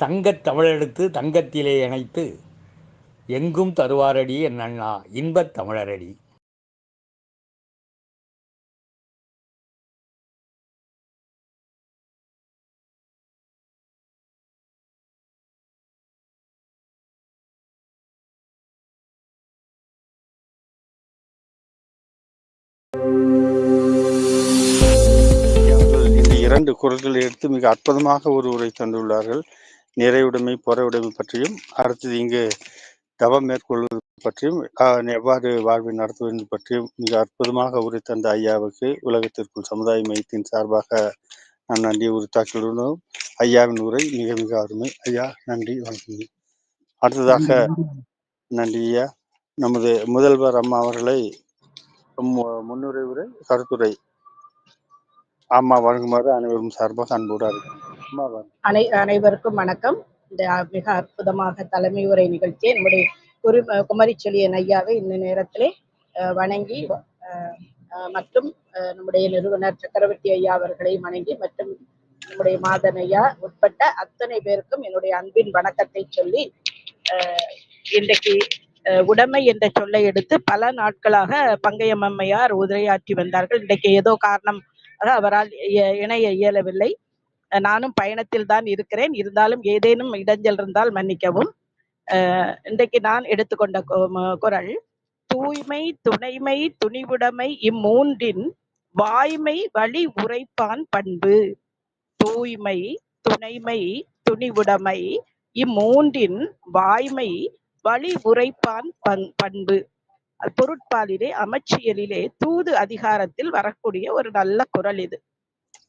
சங்கத் தமிழெடுத்து தங்கத்திலே இணைத்து எங்கும் தருவாரடி என் அண்ணா இன்பத் தமிழரடி. இந்த இரண்டு குரல்களை எடுத்து மிக அற்புதமாக ஒரு உரை தந்துள்ளார்கள். நிறைவுடைமை பொறையுடைமை பற்றியும் அடுத்தது இங்கு தவம் மேற்கொள்வது பற்றியும் எவ்வாறு வாழ்வை நடத்துவது பற்றியும் மிக அற்புதமாக உரை தந்த ஐயாவுக்கு உலகத்திற்குள் சமுதாய மையத்தின் சார்பாக நான் நன்றி உரித்தாக்கியுள்ளோம். ஐயாவின் உரை மிக மிக அருமை. ஐயா நன்றி வணக்கம் அடுத்ததாக நன்றி ஐயா. நமது முதல்வர் அம்மா அவர்களை முன்னுரை உரை கருத்துரை அம்மா வழங்குமாறு அனைவரும் சார்பாக அன்போடு இருக்கும் அனை அனைவருக்கும் வணக்கம். இந்த மிக அற்புதமாக தலைமை உரை நிகழ்ச்சியை நம்முடைய குரு குமரி செழியன் ஐயாவை இந்த நேரத்திலே வணங்கி அஹ், மற்றும் நம்முடைய நிறுவனர் சக்கரவர்த்தி ஐயா அவர்களை வணங்கி மற்றும் நம்முடைய மாதன் ஐயா உட்பட்ட அத்தனை பேருக்கும் என்னுடைய அன்பின் வணக்கத்தை சொல்லி இன்றைக்கு உடைமை என்ற சொல்லை எடுத்து பல நாட்களாக பங்கையம்மையார் உதிரையாற்றி உரையாற்றி வந்தார்கள். இன்றைக்கு ஏதோ காரணம் அவரால் இணைய இயலவில்லை. நானும் பயணத்தில் தான் இருக்கிறேன். இருந்தாலும் ஏதேனும் இடைஞ்சல் இருந்தால் மன்னிக்கவும். இன்றைக்கு நான் எடுத்துக்கொண்ட கு- ம- குரல் தூய்மை துணைமை துணிவுடைமை இம்மூன்றின் வாய்மை வழி உரைப்பான் பண்பு. தூய்மை துணைமை துணிவுடைமை இம்மூன்றின் வாய்மை வழி உரைப்பான் பண் பண்பு. பொருட்பாலிலே அமைச்சியலிலே தூது அதிகாரத்தில் வரக்கூடிய ஒரு நல்ல குரல் இது.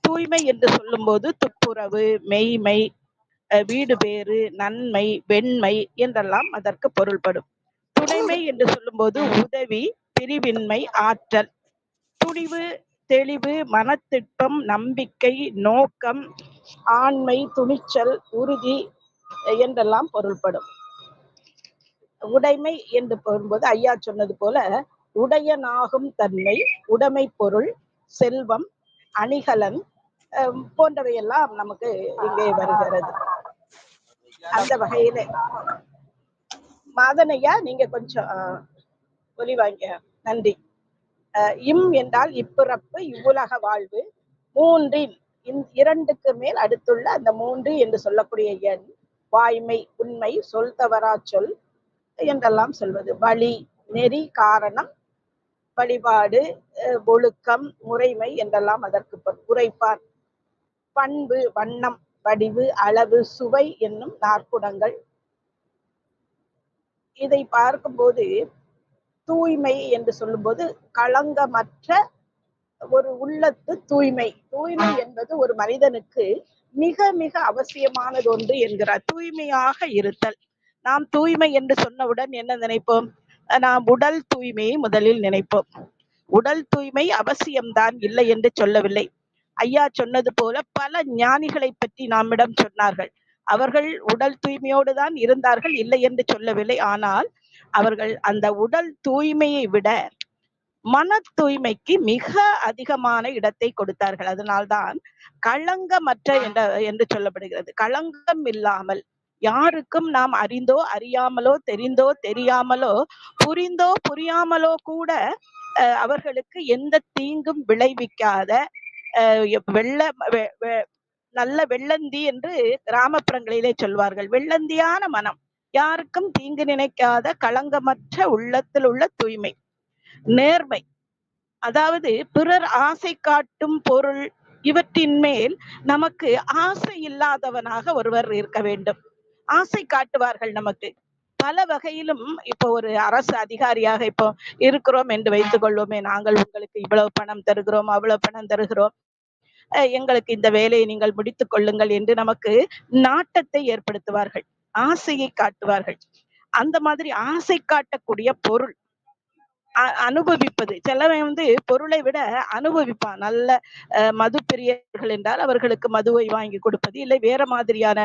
தூய்மை என்று சொல்லும்போது துப்புரவு மெய்மை அஹ் வீடு பேறு நன்மை வெண்மை என்றெல்லாம் அதற்கு பொருள்படும். துணைமை என்று சொல்லும்போது உதவி பிரிவின்மை ஆற்றல். துணிவு தெளிவு மனத்திட்பம் நம்பிக்கை நோக்கம் ஆண்மை துணிச்சல் உறுதி என்றெல்லாம் பொருள்படும். உடைமை என்று போகும்போது ஐயா சொன்னது போல உடையனாகும் தன்மை உடைமை பொருள் செல்வம் அணிகலன் போன்றவையெல்லாம் நமக்கு இங்கே வருகிறது. அந்த வகையில. மாதனையா நீங்க கொஞ்சம் ஒலி வாங்க. நன்றி. அஹ், இம் என்றால் இப்பிறப்பு இவ்வுலக வாழ்வு. மூன்றின் இந் இரண்டுக்கு மேல் அடுத்துள்ள அந்த மூன்று என்று சொல்லக்கூடிய எண் வாய்மை உண்மை சொல் தவறா சொல் என்றெல்லாம் சொல்வது. வழி நெறி காரணம் வழிபாடு அஹ், ஒழுக்கம் முறைமை என்றெல்லாம் அதற்கு பொருள். உரைப்பார். பண்பு வண்ணம் வடிவு அளவு சுவை என்னும் நாற்குணங்கள் இதை பார்க்கும்போது தூய்மை என்று சொல்லும்போது களங்கமற்ற ஒரு உள்ளத்து தூய்மை. தூய்மை என்பது ஒரு மனிதனுக்கு மிக மிக அவசியமானது ஒன்று என்கிறார். தூய்மையாக இருத்தல். நாம் தூய்மை என்று சொன்னவுடன் என்ன நினைப்போம்? நாம் உடல் தூய்மையை முதலில் நினைப்போம். உடல் தூய்மை அவசியம்தான் இல்லை என்று சொல்லவில்லை. ஐயா சொன்னது போல பல ஞானிகளை பற்றி நம்மிடம் சொன்னார்கள். அவர்கள் உடல் தூய்மையோடு தான் இருந்தார்கள் இல்லை என்று சொல்லவில்லை. ஆனால் அவர்கள் அந்த உடல் தூய்மையை விட மன தூய்மைக்கு மிக அதிகமான இடத்தை கொடுத்தார்கள். அதனால்தான் களங்கமற்ற என்ற என்று சொல்லப்படுகிறது. களங்கம் இல்லாமல் யாருக்கும் நாம் அறிந்தோ அறியாமலோ தெரிந்தோ தெரியாமலோ புரிந்தோ புரியாமலோ கூட அஹ், அவர்களுக்கு எந்த தீங்கும் விளைவிக்காத வெள்ள வெ- வெ- நல்ல வெள்ளந்தி என்று கிராமப்புறங்களிலே சொல்வார்கள். வெள்ளந்தியான மனம். யாருக்கும் தீங்கு நினைக்காத களங்கமற்ற உள்ளத்தில் உள்ள தூய்மை. நேர்மை. அதாவது பிறர் ஆசை காட்டும் பொருள் இவற்றின் மேல் நமக்கு ஆசை இல்லாதவனாக ஒருவர் இருக்க வேண்டும். ஆசை காட்டுவார்கள் நமக்கு. பல வகையிலும் இப்போ ஒரு அரசு அதிகாரியாக இப்போ இருக்கிறோம் என்று வைத்துக் கொள்வோமே. நாங்கள் உங்களுக்கு இவ்வளவு பணம் தருகிறோம் அவ்வளவு பணம் தருகிறோம். எங்களுக்கு இந்த வேலையை நீங்கள் முடித்துக் கொள்ளுங்கள் என்று நமக்கு நாட்டத்தை ஏற்படுத்துவார்கள் ஆசையை காட்டுவார்கள். அந்த மாதிரி ஆசை காட்டக்கூடிய பொருள் அனுபவிப்பது. சிலவன் வந்து பொருளை விட அனுபவிப்பான். நல்ல அஹ், மது பிரியர்கள் என்றால் அவர்களுக்கு மதுவை வாங்கி கொடுப்பது இல்லை வேற மாதிரியான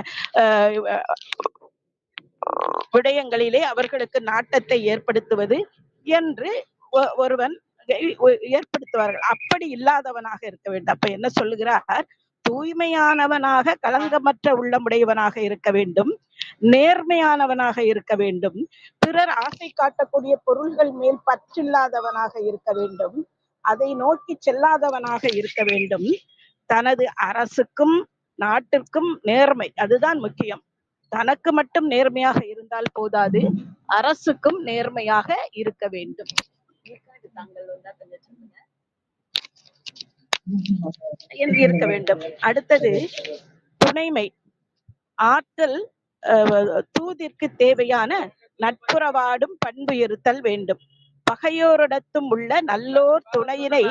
விடயங்களிலே அவர்களுக்கு நாட்டத்தை ஏற்படுத்துவது என்று ஒ- ஒருவன் ஏற்படுத்துவார்கள். அப்படி இல்லாதவனாக இருக்க வேண்டும். அப்ப என்ன சொல்லுகிறார்? தூய்மையானவனாக கலங்கமற்ற உள்ளமுடையவனாக இருக்க வேண்டும். நேர்மையானவனாக இருக்க வேண்டும். பிறர் ஆசை காட்டக்கூடிய பொருள்கள் மேல் பற்றில்லாதவனாக இருக்க வேண்டும். அதை நோக்கி செல்லாதவனாக இருக்க வேண்டும். தனது அரசுக்கும் நாட்டிற்கும் நேர்மை அதுதான் முக்கியம். தனக்கு மட்டும் நேர்மையாக இருந்தால் போதாது. அரசுக்கும் நேர்மையாக இருக்க வேண்டும். தாங்கள் வந்தா கொஞ்சம் சொல்லுங்க. என்று இருக்க வேண்டும். அடுத்தது துணைமை. ஆற்றல் தூதிற்கு தேவையான நட்புறவாடும் பண்பு இருத்தல் வேண்டும். பகையோரிடத்தும் உள்ள நல்லோர் துணையினை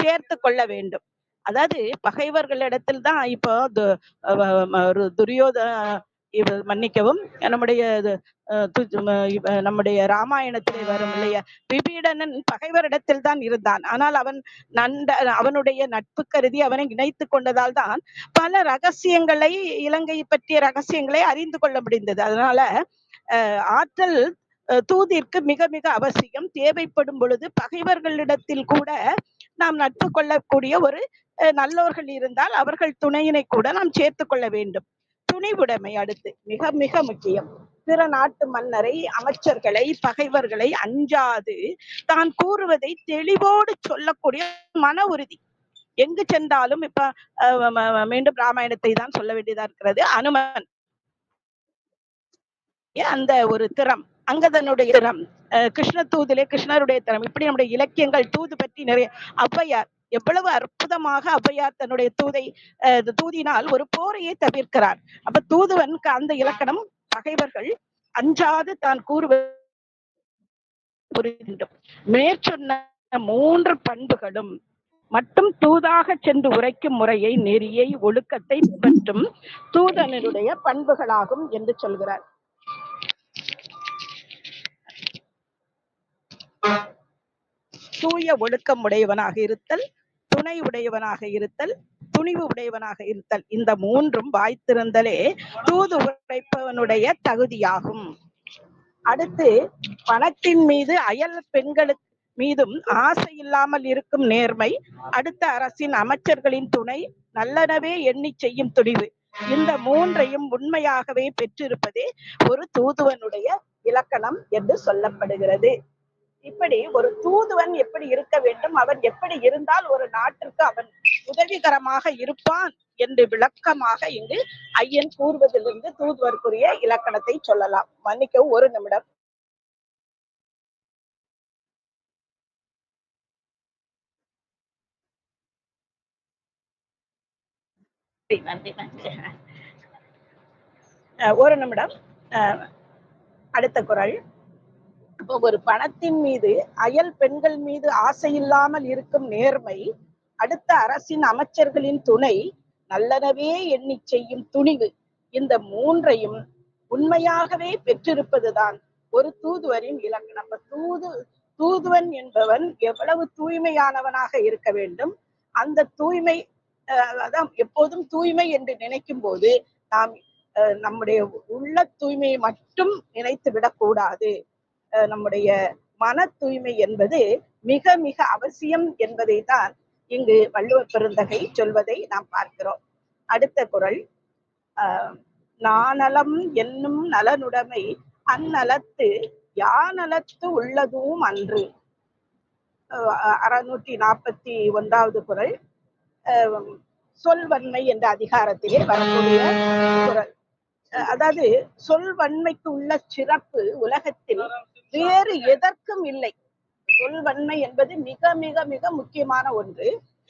சேர்த்து கொள்ள வேண்டும். அதாவது பகைவர்களிடத்தில் தான் இப்போ துரியோத மன்னிக்கவும். நம்முடைய அஹ் நம்முடைய ராமாயணத்திலே வரும் இல்லையா? விபீடனன் பகைவரிடத்தில் தான் இருந்தான். ஆனால் அவன் நண்ட அவனுடைய நட்பு கருதி அவனை இணைத்து கொண்டதால் தான் பல ரகசியங்களை இலங்கை பற்றிய ரகசியங்களை அறிந்து கொள்ள முடிந்தது. அதனால அஹ், ஆற்றல் தூதிற்கு மிக மிக அவசியம். தேவைப்படும் பொழுது பகைவர்களிடத்தில் கூட நாம் நட்பு கொள்ளக்கூடிய ஒரு அஹ், இருந்தால் அவர்கள் துணையினை கூட நாம் சேர்த்து கொள்ள வேண்டும். துணிவுடைமை அடுத்து மிக மிக முக்கியம். பிற நாட்டு மன்னரை அமைச்சர்களை பகைவர்களை அஞ்சாது. தான் கூறுவதை தெளிவோடு சொல்லக்கூடிய மன உறுதி. எங்கு சென்றாலும் இப்ப மீண்டும் ராமாயணத்தை தான் சொல்ல வேண்டியதா இருக்கிறது. அனுமன். அந்த ஒரு திறம். அங்கதனுடைய திறம். கிருஷ்ண தூதிலே கிருஷ்ணருடைய திறம். இப்படி நம்முடைய இலக்கியங்கள் தூது பற்றி நிறைய. ஔவையார். எவ்வளவு அற்புதமாக ஔவையார் தன்னுடைய தூதை தூதினால் ஒரு போரையே தவிர்க்கிறார். அப்ப தூதுவனுக்கு அந்த இலக்கணம் பகைவர்கள் அஞ்சாது தான் கூறுவது மேற்சொன்ன மூன்று பண்புகளும் மட்டும் தூதாக சென்று உரைக்கும் முறையை நெறியை ஒழுக்கத்தை பற்றும் தூதனருடைய பண்புகளாகும் என்று சொல்கிறார். தூய ஒழுக்கம் உடையவனாக இருத்தல் துணை உடையவனாக இருத்தல் துணிவு உடையவனாக இருத்தல். இந்த மூன்றும் வாய்த்திருந்தலே தூது உழைப்பவனுடைய தகுதியாகும். அடுத்து பணத்தின் மீது அயல் பெண்களுக்கு மீதும் ஆசை இல்லாமல் இருக்கும் நேர்மை அடுத்த அரசின் அமைச்சர்களின் துணை நல்லனவே எண்ணி செய்யும் துணிவு. இந்த மூன்றையும் உண்மையாகவே பெற்றிருப்பதே ஒரு தூதுவனுடைய இலக்கணம் என்று சொல்லப்படுகிறது. இப்படி ஒரு தூதுவன் எப்படி இருக்க வேண்டும்? அவன் எப்படி இருந்தால் ஒரு நாட்டிற்கு அவன் உதவிகரமாக இருப்பான் என்று விளக்கமாக இங்கு ஐயன் கூறுவதிலிருந்து தூதுவருக்குரிய இலக்கணத்தை சொல்லலாம். மன்னிக்கவும் ஒரு நிமிடம். ஒரு நிமிடம். அஹ் அடுத்த குரல். ஒரு பணத்தின் மீது அயல் பெண்கள் மீது ஆசை இல்லாமல் இருக்கும் நேர்மை அடுத்த அரசின் அமைச்சர்களின் துணை நல்லனவே எண்ணி செய்யும் துணிவு இந்த மூன்றையும் உண்மையாகவே பெற்றிருப்பதுதான் ஒரு தூதுவரின் இலக்கு. நம்ம தூது தூதுவன் என்பவன் எவ்வளவு தூய்மையானவனாக இருக்க வேண்டும்? அந்த தூய்மை அஹ், அதான் எப்போதும் தூய்மை என்று நினைக்கும் போது நாம் அஹ், நம்முடைய உள்ள தூய்மையை மட்டும் நினைத்து விடக்கூடாது. நம்முடைய மன தூய்மை என்பது மிக மிக அவசியம் என்பதை தான் இங்கு வள்ளுவர் பெருந்தகை சொல்வதை நாம் பார்க்கிறோம். அடுத்த குரல். ஆஹ் நாணலம் என்னும் நலனுடைமை அந்நலத்து யானலத்து உள்ளதும் அன்று. அறுநூற்றி நாற்பத்தி ஒன்றாவது குறள் சொல்வன்மை என்ற அதிகாரத்திலே வரக்கூடிய குரல். அஹ் அதாவது சொல்வன்மைக்கு உள்ள சிறப்பு உலகத்தில் வேறு எதற்கும் இல்லை. சொல்வன்மை என்பது மிக மிக மிக முக்கியமான ஒன்று.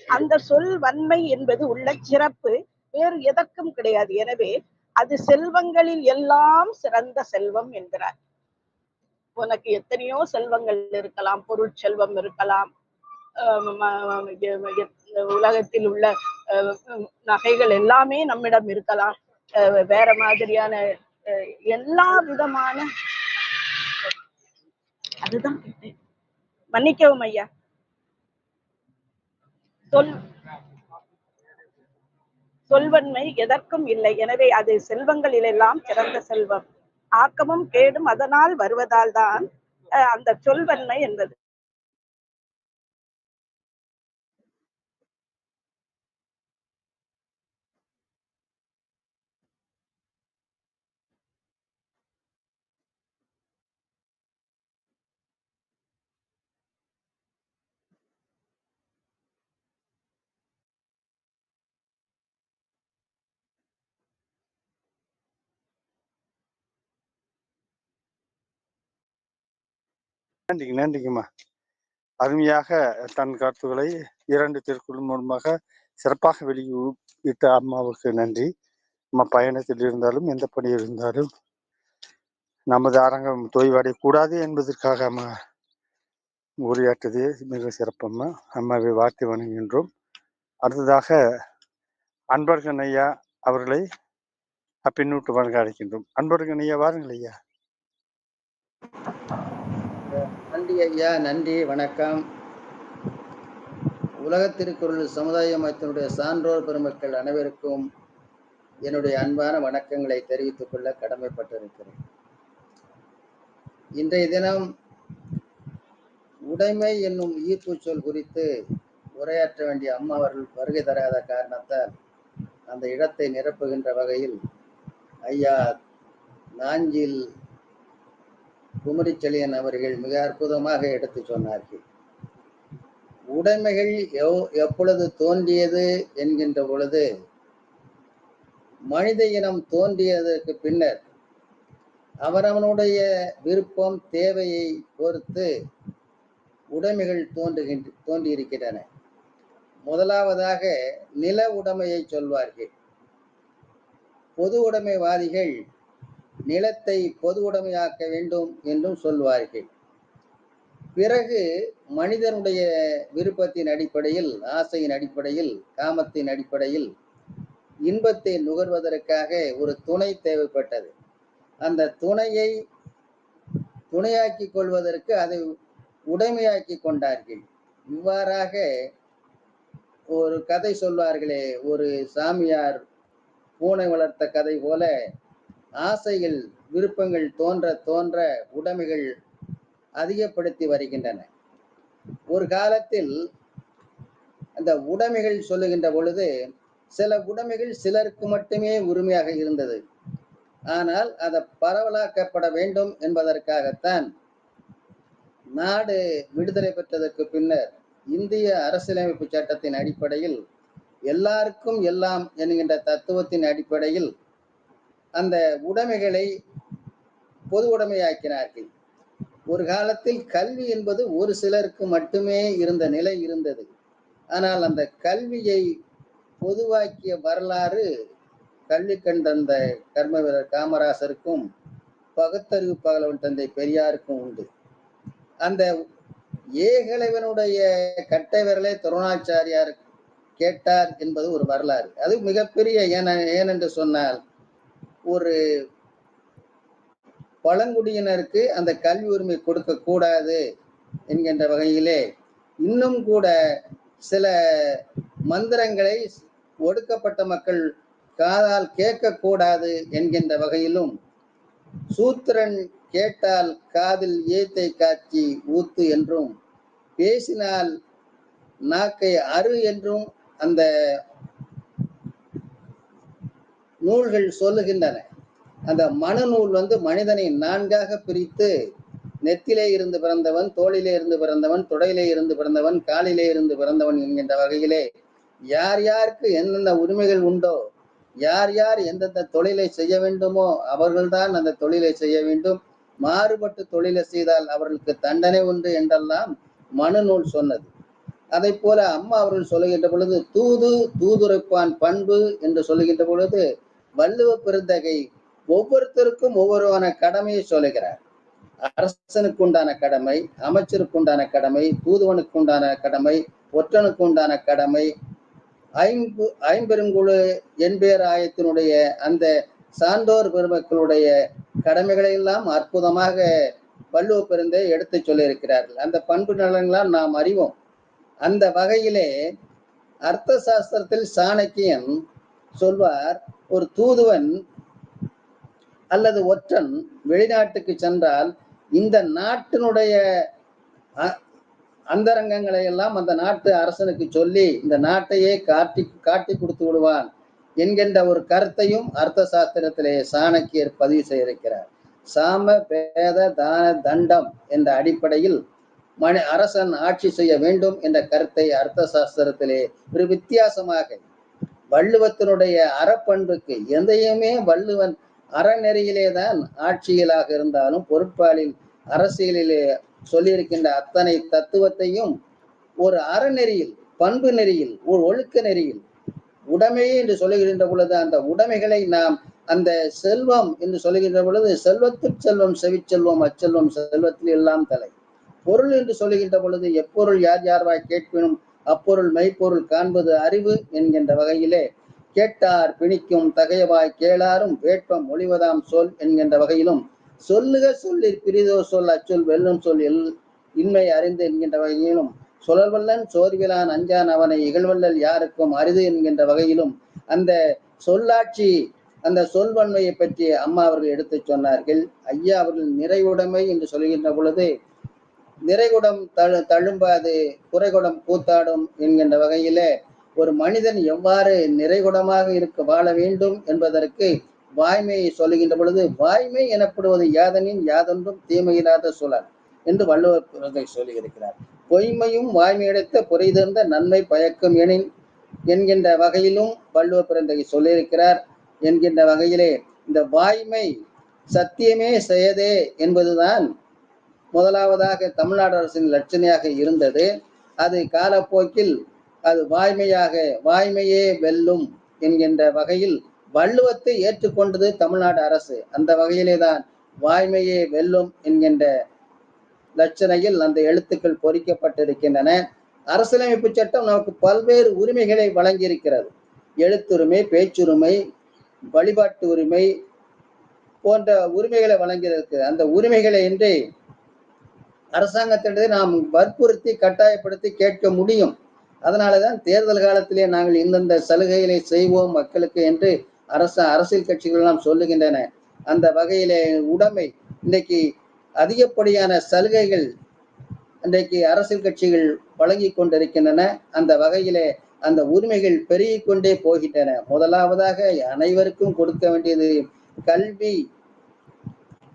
அந்த சொல் வன்மை என்பது உள்ள சிறப்பு வேறு எதற்கும் கிடையாது. எனவே அது செல்வங்களில் எல்லாம் சிறந்த செல்வம் என்கிறார். உனக்கு எத்தனையோ செல்வங்கள் இருக்கலாம் பொருட்செல்வம் இருக்கலாம் ஆஹ் உலகத்தில் உள்ள நகைகள் எல்லாமே நம்மிடம் இருக்கலாம். வேற மாதிரியான எல்லா விதமான அதுதான் கேட்டேன். மன்னிக்கவும் ஐயா. சொல் சொல்வன்மை எதற்கும் இல்லை. எனவே அது செல்வங்களிலெல்லாம் சிறந்த செல்வம். ஆக்கமும் கேடும் அதனால் வருவதால் தான் அந்த சொல்வன்மை என்பது. நன்றிங்க நன்றிங்கம்மா. அருமையாக தன் கருத்துக்களை இரண்டு திருக்குறள் மூலமாக சிறப்பாக வெளியிட்ட அம்மாவுக்கு நன்றி. நம்ம பயணத்தில் இருந்தாலும் எந்த பணி இருந்தாலும் நமது அரங்கம் தொய்வடைய கூடாது என்பதற்காக அம்மா உரையாற்றது மிக சிறப்பம்மா. அம்மாவை வாழ்த்து வணங்குகின்றோம். அடுத்ததாக அன்பர்கன் ஐயா அவர்களை பின்னூட்டு வணங்க அழைக்கின்றோம். அன்பர்கன் ஐயா வாருங்கள் ஐயா. ஐயா நன்றி வணக்கம். உலக திருக்குறள் சமுதாய மையத்தினுடைய சான்றோர் பெருமக்கள் அனைவருக்கும் என்னுடைய அன்பான வணக்கங்களை தெரிவித்துக் கொள்ள கடமைப்பட்டிருக்கிறேன். இன்றைய தினம் உடைமை என்னும் ஈர்ப்பு சொல் குறித்து உரையாற்ற வேண்டிய அம்மா அவர்கள் வருகை தராத காரணத்தால் அந்த இடத்தை நிரப்புகின்ற வகையில் ஐயா நாஞ்சில் குமரிச்செழியன் அவர்கள் மிக அற்புதமாக எடுத்து சொன்னார்கள். உடைமைகள் எவ் எப்பொழுது தோன்றியது என்கின்ற பொழுது மனித இனம் தோன்றியதற்கு பின்னர் அவரவனுடைய விருப்பம் தேவையை பொறுத்து உடைமைகள் தோன்றுகின்ற தோன்றியிருக்கின்றன. முதலாவதாக நில உடைமையை சொல்வார்கள். பொது உடைமைவாதிகள் நிலத்தை பொது உடைமையாக்க வேண்டும் என்றும் சொல்வார்கள். பிறகு மனிதனுடைய விருப்பத்தின் அடிப்படையில் ஆசையின் அடிப்படையில் காமத்தின் அடிப்படையில் இன்பத்தை நுகர்வதற்காக ஒரு துணை தேவைப்பட்டது. அந்த துணையை துணையாக்கி கொள்வதற்கு அதை உடைமையாக்கி கொண்டார்கள். இவ்வாறாக ஒரு கதை சொல்வார்களே ஒரு சாமியார் பூனை வளர்த்த கதை போல ஆசைகள் விருப்பங்கள் தோன்ற தோன்ற உடைமைகள் அதிகப்படுத்தி வருகின்றன. ஒரு காலத்தில் அந்த உடைமைகள் சொல்லுகின்ற பொழுது சில உடைமைகள் சிலருக்கு மட்டுமே உரிமையாக இருந்தது. ஆனால் அதை பரவலாக்கப்பட வேண்டும் என்பதற்காகத்தான் நாடு விடுதலை பெற்றதற்கு பின்னர் இந்திய அரசியலமைப்பு சட்டத்தின் அடிப்படையில் எல்லாருக்கும் எல்லாம் என்கின்ற தத்துவத்தின் அடிப்படையில் அந்த உடைமைகளை பொது உடைமையாக்கினார்கள். ஒரு காலத்தில் கல்வி என்பது ஒரு சிலருக்கு மட்டுமே இருந்த நிலை இருந்தது. ஆனால் அந்த கல்வியை பொதுவாக்கிய வரலாறு கல்வி கண்டந்த கர்மவீரர் கர்ம வீரர் காமராசருக்கும் பகுத்தறிவு பகலவன் தந்தை பெரியாருக்கும் உண்டு. அந்த ஏகலைவனுடைய கட்டை விரலை துரோணாச்சாரியார் கேட்டார் என்பது ஒரு வரலாறு. அது மிகப்பெரிய ஏன ஏனென்று சொன்னால் ஒரு பழங்குடியினருக்கு அந்த கல்வி உரிமை கொடுக்க கூடாது என்கின்ற வகையிலே இன்னும் கூட சில மந்திரங்களை ஒடுக்கப்பட்ட மக்கள் காதால் கேட்கக்கூடாது என்கின்ற வகையிலும் சூத்திரன் கேட்டால் காதில் ஏத்தை காட்சி ஊத்து என்றும் பேசினால் நாக்கை அரு என்றும் அந்த நூல்கள் சொல்லுகின்றன. அந்த மனநூல் வந்து மனிதனை நான்காக பிரித்து நெத்திலே இருந்து பிறந்தவன் தோளிலே இருந்து பிறந்தவன் தொடையிலே இருந்து பிறந்தவன் காலிலே இருந்து பிறந்தவன் என்கின்ற வகையிலே யார் யாருக்கு எந்தெந்த உரிமைகள் உண்டோ யார் யார் எந்தெந்த தொழிலை செய்ய வேண்டுமோ அவர்கள்தான் அந்த தொழிலை செய்ய வேண்டும். மாறுபட்டு தொழிலை செய்தால் அவர்களுக்கு தண்டனை உண்டு என்றெல்லாம் மனுநூல் சொன்னது. அதை போல அம்மா அவர்கள் சொல்லுகின்ற பொழுது தூது தூதுரைப்பான் பண்பு என்று சொல்லுகின்ற பொழுது வள்ளுவ பெருந்தகை ஒவ்வொருத்தருக்கும் ஒவ்வொருவான கடமையை சொல்லுகிறார். அரசனுக்கு உண்டான கடமை அமைச்சருக்கு உண்டான கடமை தூதுவனுக்கு உண்டான கடமை ஒற்றனுக்கு உண்டான கடமை ஐம்பு ஐம்பெருங்குழு என்பேர் ஆயத்தினுடைய அந்த சான்றோர் பெருமக்களுடைய கடமைகளை எல்லாம் அற்புதமாக வள்ளுவ பெருந்தை எடுத்து சொல்லியிருக்கிறார்கள். அந்த பண்பு நலன்களால் நாம் அறிவோம். அந்த வகையிலே அர்த்த சாஸ்திரத்தில் சாணக்கியன் சொல்வார் ஒரு தூதுவன் அல்லது ஒற்றன் வெளிநாட்டுக்கு சென்றால் இந்த நாட்டினுடைய அந்தரங்கங்களை எல்லாம் அந்த நாட்டு அரசனுக்கு சொல்லி இந்த நாட்டையே காட்டி காட்டி கொடுத்து விடுவான் என்கின்ற ஒரு கருத்தையும் அர்த்த சாஸ்திரத்திலே சாணக்கியர் பதிவு செய்திருக்கிறார். சாம பேத தான தண்டம் என்ற அடிப்படையில் மனி அரசன் ஆட்சி செய்ய வேண்டும் என்ற கருத்தை அர்த்த சாஸ்திரத்திலே ஒரு வித்தியாசமாக வள்ளுவத்தினுடைய அறப்பண்புக்கு எதையுமே வள்ளுவன் அறநெறியிலே தான் ஆட்சியலாக இருந்தாலும் பொருட்பாலில் அரசியலிலே சொல்லியிருக்கின்ற அத்தனை தத்துவத்தையும் ஒரு அறநெறியில் பண்பு நெறியில் ஒரு ஒழுக்க நெறியில் உடைமையே என்று சொல்லுகின்ற பொழுது அந்த உடைமைகளை நாம் அந்த செல்வம் என்று சொல்லுகின்ற பொழுது செல்வத்துச் செல்வம் செவிச்செல்வம் அச்செல்வம் செல்வத்தில் எல்லாம் தலை. பொருள் என்று சொல்லுகின்ற பொழுது எப்பொருள் யார் யார்வாய் கேட்பினும் அப்பொருள் மெய்ப்பொருள் காண்பது அறிவு என்கின்ற வகையிலே கேட்டார் பிணிக்கும் தகையவாய் கேளாரும் வேட்பம் ஒளிவதாம் சொல் என்கின்ற வகையிலும் சொல்லுக சொல்லி பிரிதோ சொல் அச்சொல் வெல்லும் சொல் எல் இன்மை அறிந்து என்கின்ற வகையிலும் சுழல்வல்லன் சோர்விலான் அஞ்சான் அவனை இகழ்வல்லல் யாருக்கும் அரிது என்கின்ற வகையிலும் அந்த சொல்லாட்சி அந்த சொல்வன்மையை பற்றி அம்மா அவர்கள் எடுத்துச் சொன்னார்கள். ஐயா அவர்கள் நிறைவுடைமை என்று சொல்கின்ற பொழுது நிறைகுடம் தழு தழும்பாது குறைகுடம் கூத்தாடும் என்கின்ற வகையிலே ஒரு மனிதன் எவ்வாறு நிறைகுடமாக இருக்க வாழ வேண்டும் என்பதற்கு வாய்மையை சொல்லுகின்ற பொழுது வாய்மை எனப்படுவது யாதனின் யாதொன்றும் தீமையில்லாத சூழல் என்று வள்ளுவர் பிறந்தை சொல்லியிருக்கிறார். பொய்மையும் வாய்மையடைத்த புரிதந்த நன்மை பயக்கும் எனின் என்கின்ற வகையிலும் வள்ளுவர் பிறந்தகை சொல்லியிருக்கிறார். என்கின்ற வகையிலே இந்த வாய்மை சத்தியமே செய்யதே என்பதுதான் முதலாவதாக தமிழ்நாடு அரசின் லட்சணையாக இருந்தது. அது காலப்போக்கில் அது வாய்மையாக வாய்மையே வெல்லும் என்கின்ற வகையில் வள்ளுவத்தை ஏற்றுக்கொண்டது தமிழ்நாடு அரசு. அந்த வகையிலே தான் வாய்மையே வெல்லும் என்கின்ற லட்சணையில் அந்த எழுத்துக்கள் பொறிக்கப்பட்டிருக்கின்றன. அரசியலமைப்பு சட்டம் நமக்கு பல்வேறு உரிமைகளை வழங்கியிருக்கிறது. எழுத்துரிமை பேச்சுரிமை வழிபாட்டு உரிமை போன்ற உரிமைகளை வழங்கியிருக்கு அந்த உரிமைகளை இன்றி அரசாங்கத்திடத்தை நாம் வற்புறுத்தி கட்டாயப்படுத்தி கேட்க முடியும். அதனாலதான் தேர்தல் காலத்திலே நாங்கள் இந்தந்த சலுகைகளை செய்வோம் மக்களுக்கு என்று அரச அரசியல் கட்சிகள் எல்லாம் சொல்லுகின்றன. அந்த வகையிலே உடைமை. இன்றைக்கு அதிகப்படியான சலுகைகள் இன்றைக்கு அரசியல் கட்சிகள் வழங்கி கொண்டிருக்கின்றன. அந்த வகையிலே அந்த உரிமைகள் பெருகிக் கொண்டே போகின்றன. முதலாவதாக அனைவருக்கும் கொடுக்க வேண்டியது கல்வி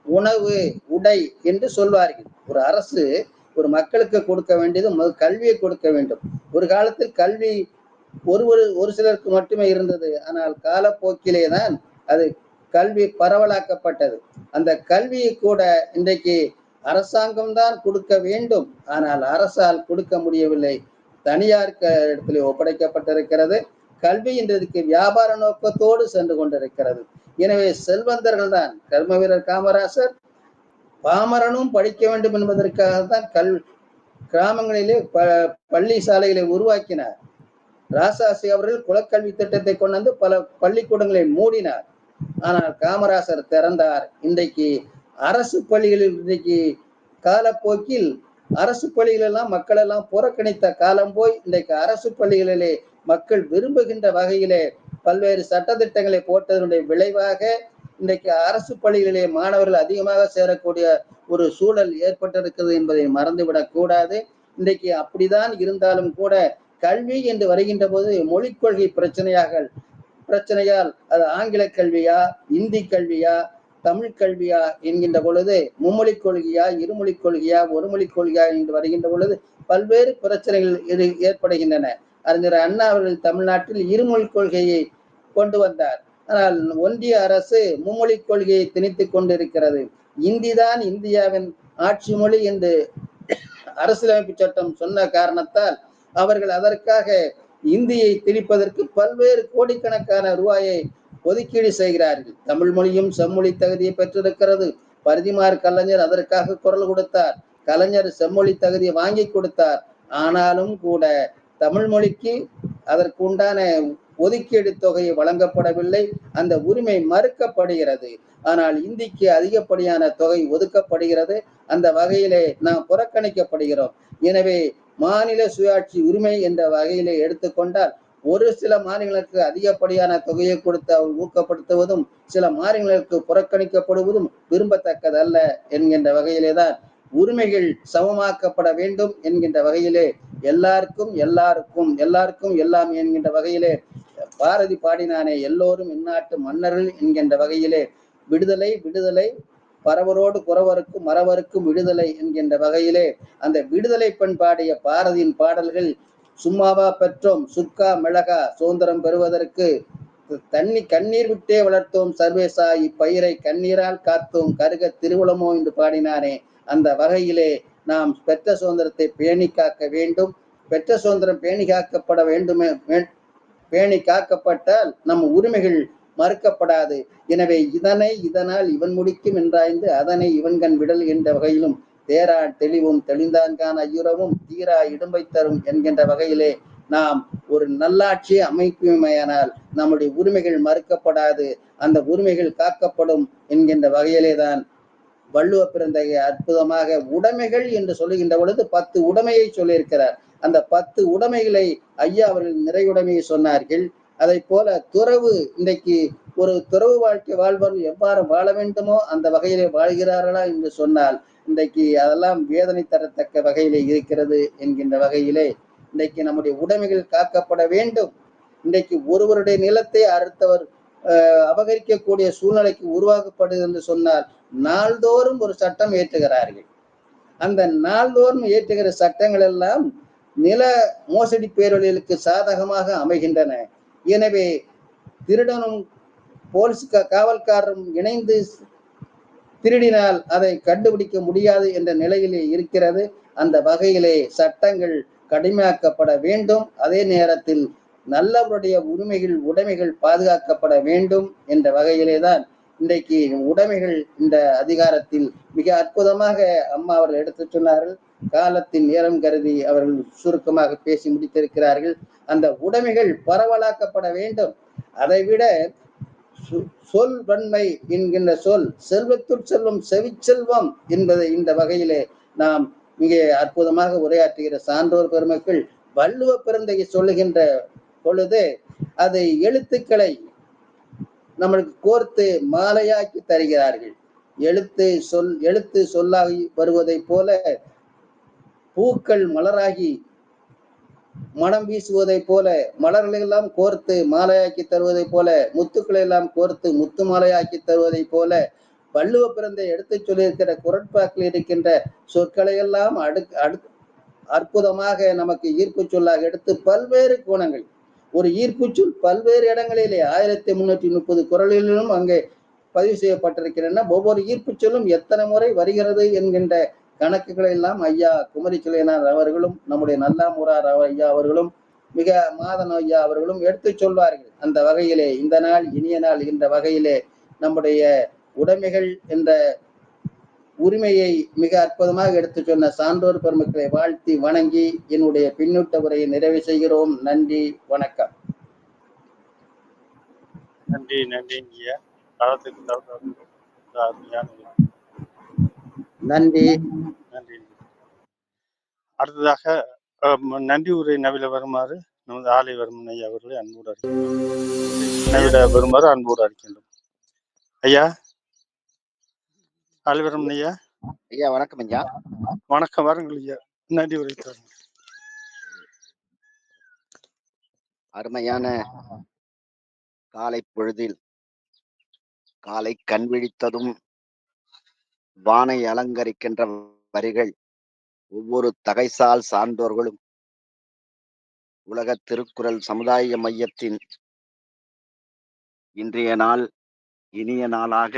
உணவு உடை என்று சொல்வார்கள். ஒரு அரசு ஒரு மக்களுக்கு கொடுக்க வேண்டியது முதல் கல்வியை கொடுக்க வேண்டும். ஒரு காலத்தில் கல்வி ஒரு ஒரு ஒரு சிலருக்கு மட்டுமே இருந்தது. ஆனால் காலப்போக்கிலே தான் அது கல்வி பரவலாக்கப்பட்டது. அந்த கல்வியை கூட இன்றைக்கு அரசாங்கம் தான் கொடுக்க வேண்டும். ஆனால் அரசால் கொடுக்க முடியவில்லை. தனியார் க- இடத்திலே ஒப்படைக்கப்பட்டிருக்கிறது. கல்வி என்றதுக்கு வியாபார நோக்கத்தோடு சென்று கொண்டிருக்கிறது. எனவே செல்வந்தர்கள் தான் கர்ம வீரர் காமராசர் பாமரனும் படிக்க வேண்டும் என்பதற்காக தான் கல் கிராமங்களிலே ப பள்ளி சாலைகளை உருவாக்கினார். ராசாசி அவர்கள் குலக்கல்வி திட்டத்தை கொண்டு வந்து பல பள்ளிக்கூடங்களை மூடினார். ஆனால் காமராசர் திறந்தார். இன்றைக்கு அரசு பள்ளிகளில் இன்றைக்கு காலப்போக்கில் அரசு பள்ளிகளெல்லாம் மக்கள் எல்லாம் புறக்கணித்த காலம் போய் இன்றைக்கு அரசு பள்ளிகளிலே மக்கள் விரும்புகின்ற வகையிலே பல்வேறு சட்டத்திட்டங்களை போட்டதனுடைய விளைவாக இன்றைக்கு அரசு பள்ளிகளிலே மாணவர்கள் அதிகமாக சேரக்கூடிய ஒரு சூழல் ஏற்பட்டிருக்கிறது என்பதை மறந்துவிடக் கூடாது. இன்றைக்கு அப்படிதான் இருந்தாலும் கூட கல்வி என்று வருகின்ற போது மொழிக் கொள்கை பிரச்சனையாக பிரச்சனையால் அது ஆங்கில கல்வியா இந்தி கல்வியா தமிழ் கல்வியா என்கின்ற பொழுது மும்மொழிக் கொள்கையா இருமொழிக் கொள்கையா ஒருமொழிக் கொள்கையா என்று வருகின்ற பொழுது பல்வேறு பிரச்சனைகள் ஏற்படுகின்றன. அறிஞர் அண்ணா அவர்கள் தமிழ்நாட்டில் இருமொழிக் கொள்கையை கொண்டு வந்தார். ஆனால் ஒன்றிய அரசு மும்மொழிக் கொள்கையை திணித்துக் கொண்டிருக்கிறது. இந்தி தான் இந்தியாவின் ஆட்சி மொழி என்று அரசியலமைப்பு சட்டம் சொன்ன காரணத்தால் அவர்கள் அதற்காக இந்தியை திணிப்பதற்கு பல்வேறு கோடிக்கணக்கான ரூபாயை ஒதுக்கீடு செய்கிறார்கள். தமிழ் மொழியும் செம்மொழி தகுதியை பெற்றிருக்கிறது. பரிதிமார் கலைஞர் அதற்காக குரல் கொடுத்தார். கலைஞர் செம்மொழி தகுதியை வாங்கி கொடுத்தார். ஆனாலும் கூட தமிழ் மொழிக்கு அதற்கு உண்டான ஒதுக்கீடு தொகை வழங்கப்படவில்லை. அந்த உரிமை மறுக்கப்படுகிறது. ஆனால் இந்திக்கு அதிகப்படியான தொகை ஒதுக்கப்படுகிறது. அந்த வகையிலே நாம் புறக்கணிக்கப்படுகிறோம். எனவே மாநில சுயாட்சி உரிமை என்ற வகையிலே எடுத்துக்கொண்டால் ஒரு சில மாநிலங்களுக்கு அதிகப்படியான தொகையை கொடுத்து அவர் ஊக்கப்படுத்துவதும் சில மாநிலங்களுக்கு புறக்கணிக்கப்படுவதும் விரும்பத்தக்கதல்ல என்கின்ற வகையிலே தான் உரிமைகள் சமமாக்கப்பட வேண்டும் என்கின்ற வகையிலே எல்லாருக்கும் எல்லாருக்கும் எல்லாருக்கும் எல்லாம் என்கின்ற வகையிலே பாரதி பாடினானே எல்லோரும் இந்நாட்டு மன்னர்கள் என்கின்ற வகையிலே விடுதலை விடுதலை பரவரோடு குறவருக்கும் மறவருக்கும் விடுதலை என்கின்ற வகையிலே அந்த விடுதலை பெண் பாடிய பாரதியின் பாடல்கள் சும்மாவா பெற்றோம் சுக்கா மிளகா சுதந்திரம் பெறுவதற்கு தண்ணி கண்ணீர் விட்டே வளர்த்தோம் சர்வேசா இப்பயிரை கண்ணீரால் காத்தோம் கருக திருவுளமோ என்று பாடினானே. அந்த வகையிலே நாம் பெற்ற சுதந்திரத்தை பேணி காக்க வேண்டும். பெற்ற சுதந்திரம் பேணி காக்கப்பட வேண்டுமே பேணி காக்கப்பட்டால் நம் உரிமைகள் மறுக்கப்படாது. எனவே இதனை இதனால் இவன் முடிக்கும் என்றாய்ந்து அதனை இவன் கண் விடல் என்ற வகையிலும் தேரா தெளிவும் தெளிந்தான்கான் ஐயுறவும் தீரா இடும்பை தரும் என்கின்ற வகையிலே நாம் ஒரு நல்லாட்சி அமைக்குமையானால் நம்முடைய உரிமைகள் மறுக்கப்படாது. அந்த உரிமைகள் காக்கப்படும் என்கின்ற வகையிலே தான் வள்ளுவ பிறந்தகை அற்புதமாக உடைமைகள் என்று சொல்லுகின்ற பொழுது பத்து உடைமையை சொல்லியிருக்கிறார். அந்த பத்து உடைமைகளை ஐயா அவர்கள் நிறைவுடைமையை சொன்னார்கள். அதை போல துறவு இன்றைக்கு ஒரு துறவு வாழ்க்கை வாழ்வர்கள் எவ்வாறு வாழ வேண்டுமோ அந்த வகையிலே வாழ்கிறார்களா என்று சொன்னால் இன்றைக்கு அதெல்லாம் வேதனை தரத்தக்க வகையிலே இருக்கிறது என்கின்ற வகையிலே இன்றைக்கு நம்முடைய உடைமைகள் காக்கப்பட வேண்டும். இன்றைக்கு ஒருவருடைய நிலத்தை அடுத்தவர் அபகரிக்கக்கூடிய சூழ்நிலைக்கு உருவாக்கப்படுது என்று சொன்னால் நாள்தோறும் ஒரு சட்டம் ஏற்றுகிறார்கள் அந்த நாள்தோறும் ஏற்றுகிற சட்டங்கள் எல்லாம் நில மோசடி பேரொழிகளுக்கு சாதகமாக அமைகின்றன. எனவே திருடனும் போலீஸ் காவல்காரரும் இணைந்து திருடினால் அதை கண்டுபிடிக்க முடியாது என்ற நிலையிலே இருக்கிறது. அந்த வகையிலே சட்டங்கள் கடுமையாக்கப்பட வேண்டும். அதே நேரத்தில் நல்லவருடைய உரிமைகள் உடைமைகள் பாதுகாக்கப்பட வேண்டும் என்ற வகையிலே தான் இன்றைக்கு உடைமைகள் இந்த அதிகாரத்தில் மிக அற்புதமாக அம்மா அவர்கள் எடுத்து சொன்னார்கள். காலத்தின் நேரம் கருதி அவர்கள் சுருக்கமாக பேசி முடித்திருக்கிறார்கள். அந்த உடைமைகள் பரவலாக்கப்பட வேண்டும். அதைவிட சொ- சொல் வன்மை என்கின்ற சொல் செல்வத்துள் செல்வம் செவிச்செல்வம் என்பதை இந்த வகையிலே நாம் மிக அற்புதமாக உரையாற்றுகிற சான்றோர் பெருமக்கள் வள்ளுவ பிறந்தையை சொல்லுகின்ற பொழுது அதை எழுத்துக்களை நம்மளுக்கு கோர்த்து மாலையாக்கி தருகிறார்கள். எழுத்து சொல் எழுத்து சொல்லாகி வருவதைப் போல பூக்கள் மலராகி மனம் வீசுவதைப் போல மலர்களை எல்லாம் கோர்த்து மாலையாக்கி தருவதைப் போல முத்துக்களை எல்லாம் கோர்த்து முத்து மாலையாக்கி தருவதைப் போல வள்ளுவ பிறந்தை எடுத்துச் சொல்லியிருக்கிற குரட்பாக்கில் இருக்கின்ற சொற்களை எல்லாம் அடுக் அடு அற்புதமாக நமக்கு ஈர்ப்பு சொல்லாக எடுத்து பல்வேறு கோணங்கள் ஒரு ஈர்ப்புச்சொல் பல்வேறு இடங்களிலே ஆயிரத்தி முன்னூற்றி முப்பது குரலிலும் அங்கே பதிவு செய்யப்பட்டிருக்கின்றன ஒவ்வொரு ஈர்ப்புச்சொல்லும் எத்தனை முறை வருகிறது என்கின்ற கணக்குகளை எல்லாம் ஐயா குமரி கிளையனார் அவர்களும் நம்முடைய நல்லாமுரார் ஐயா அவர்களும் மிக மாதன் ஐயா அவர்களும் எடுத்து சொல்வார்கள். அந்த வகையிலே இந்த நாள் இனிய நாள் என்ற வகையிலே நம்முடைய உடைமைகள் என்ற உரிமையை மிக அற்புதமாக எடுத்து சொன்ன சான்றோர் பெருமக்களை வாழ்த்தி வணங்கி என்னுடைய பின்னூட்ட உரையை நிறைவு செய்கிறோம். நன்றி வணக்கம். நன்றி நன்றி நன்றி. நன்றி. அடுத்ததாக நன்றி உரை நவில வருமாறு நமது ஆலைவர்மன் ஐயா அவர்களை அன்போடு நவில வருமாறு அன்போடு அழைக்கின்றோம். ஐயா ஆலைவர்மன் ஐயா. ஐயா வணக்கம் ஐயா. வணக்கம் வாருங்கள் ஐயா. நன்றி உரை தருங்கள் அருமையான காலை பொழுதில் காலை கண் விழித்ததும் வானை அலங்கரிக்கின்ற வரிகள் ஒவ்வொரு தகைசால் சான்றோர்களும் உலக திருக்குறள் சமுதாய மையத்தின் இன்றைய நாள் இனிய நாளாக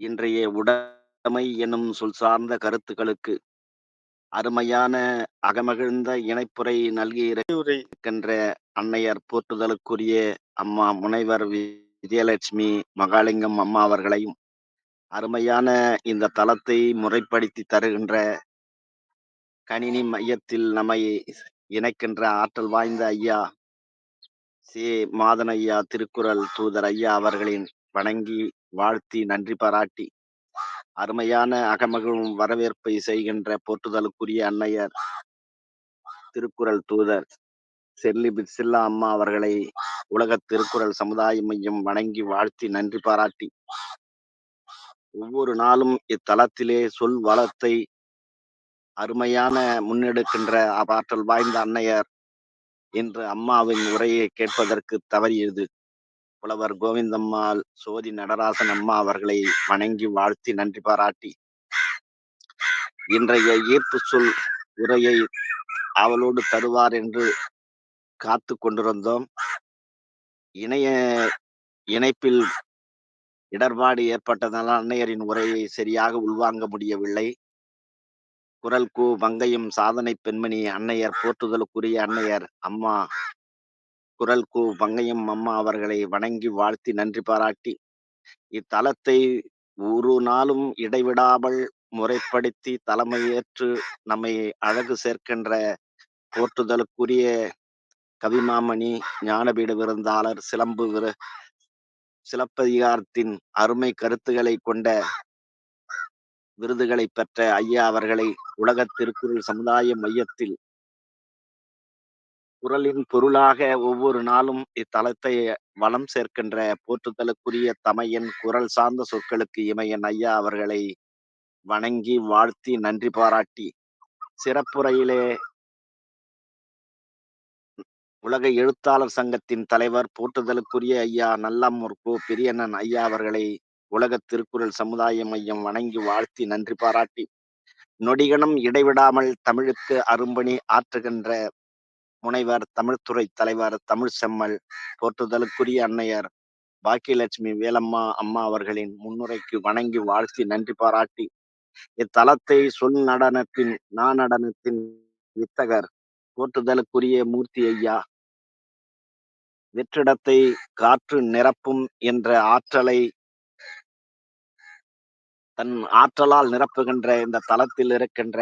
இன்றைய உடைமை எனும் சொல் சார்ந்த கருத்துக்களுக்கு அருமையான அகமகிழ்ந்த இணைப்புரை நல்கி இருக்கின்ற அன்னையர் போற்றுதலுக்குரிய அம்மா முனைவர் வி- விஜயலட்சுமி மகாலிங்கம் அம்மா அவர்களையும் அருமையான இந்த தளத்தை முறைப்படுத்தி தருகின்ற கணினி மையத்தில் நம்மை இணைக்கின்ற ஆற்றல் வாய்ந்த ஐயா சி. மாதன் ஐயா திருக்குறள் தூதர் ஐயா அவர்களின் வணங்கி வாழ்த்தி நன்றி பாராட்டி. அருமையான அகமகிழும் வரவேற்பை செய்கின்ற போற்றுதலுக்குரிய அன்னையர் திருக்குறள் தூதர் செல்லி பிசில்லா அம்மா அவர்களை உலக திருக்குறள் சமுதாய மையம் வணங்கி வாழ்த்தி நன்றி பாராட்டி. ஒவ்வொரு நாளும் இத்தலத்திலே சொல் வளத்தை அருமையான முன்னெடுக்கின்ற ஆற்றல் வாய்ந்த அன்னையர் என்று அம்மாவின் உரையை கேட்பதற்கு தவறியது. புலவர் கோவிந்தம்மாள் சோதி நடராசன் அம்மா அவர்களை வணங்கி வாழ்த்தி நன்றி பாராட்டி. இன்றைய ஈர்ப்பு சொல் உரையை அவளோடு தருவார் என்று காத்து கொண்டிருந்தோம். இணைய இணைப்பில் இடர்பாடு ஏற்பட்டதனால் அன்னையரின் உரையை சரியாக உள்வாங்க முடியவில்லை. குரல் கு மங்கையும் சாதனை பெண்மணி அன்னையர் போற்றுதலுக்குரிய அன்னையர் அம்மா குரல் கு மங்கையும் அம்மா அவர்களை வணங்கி வாழ்த்தி நன்றி பாராட்டி. இத்தலத்தை ஒரு நாளும் இடைவிடாமல் முறைப்படுத்தி தலைமையேற்று நம்மை அழகு சேர்க்கின்ற போற்றுதலுக்குரிய கவிமாமணி ஞானபீட விருந்தாளர் சிலம்பு விரு சிலப்பதிகாரத்தின் அருமை கருத்துக்களை கொண்ட விருதுகளை பெற்ற ஐயா அவர்களை உலக திருக்குறள் சமுதாய மையத்தில் குரலின் பொருளாக ஒவ்வொரு நாளும் இத்தலத்தை வளம் சேர்க்கின்ற போற்றுதலுக்குரிய தமையன் குரல் சார்ந்த சொற்களுக்கு இமையன் ஐயா அவர்களை வணங்கி வாழ்த்தி நன்றி பாராட்டி. சிறப்புரையிலே உலக எழுத்தாளர் சங்கத்தின் தலைவர் போற்றுதலுக்குரிய ஐயா நல்லம்மூர் கோ. பெரியண்ணன் ஐயா அவர்களை உலக திருக்குறள் சமுதாய மையம் வணங்கி வாழ்த்தி நன்றி பாராட்டி. நொடிகணம் இடைவிடாமல் தமிழுக்கு அரும்பணி ஆற்றுகின்ற முனைவர் தமிழ்துறை தலைவர் தமிழ் செம்மல் போற்றுதலுக்குரிய அன்னையர் பாக்கியலட்சுமி வேலம்மா அம்மா அவர்களின் முன்னுரைக்கு வணங்கி வாழ்த்தி நன்றி பாராட்டி இத்தலத்தை சொல் நடனத்தின் நாநடனத்தின் வித்தகர் போற்றுதலுக்குரிய மூர்த்தி ஐயா. வெற்றிடத்தை காற்று நிரப்பும் என்ற ஆற்றலை தன் ஆற்றலால் நிரப்புகின்ற இந்த தலத்தில் இருக்கின்ற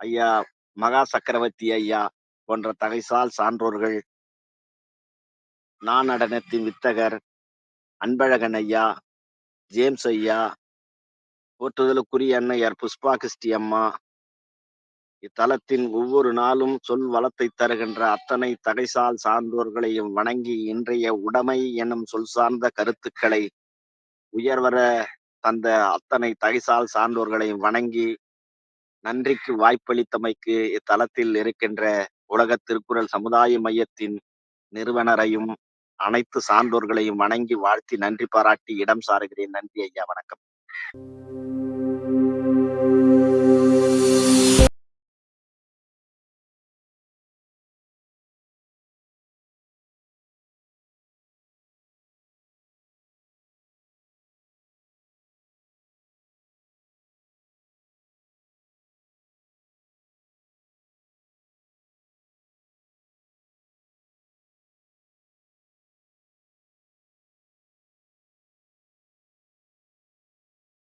ஐயா மகா சக்கரவர்த்தி ஐயா போன்ற தகைசால் சான்றோர்கள். நாநடனத்தின் வித்தகர் அன்பழகன் ஐயா ஜேம்ஸ் ஐயா போற்றுதலுக்குரிய அன்னையர் புஷ்பா கிறிஸ்டி அம்மா. இத்தலத்தின் ஒவ்வொரு நாளும் சொல் வளத்தை தருகின்ற அத்தனை தகைசால் சான்றோர்களையும் வணங்கி இன்றைய உடைமை எனும் சொல் சார்ந்த கருத்துக்களை உயர்வர தந்த அத்தனை தகைசால் சான்றோர்களையும் வணங்கி நன்றிக்கு வாய்ப்பளித்தமைக்கு இத்தலத்தில் இருக்கின்ற உலக திருக்குறள் சமுதாய மையத்தின் நிறுவனரையும் அனைத்து சான்றோர்களையும் வணங்கி வாழ்த்தி நன்றி பாராட்டி இடம் சாருகிறேன். நன்றி ஐயா. வணக்கம்.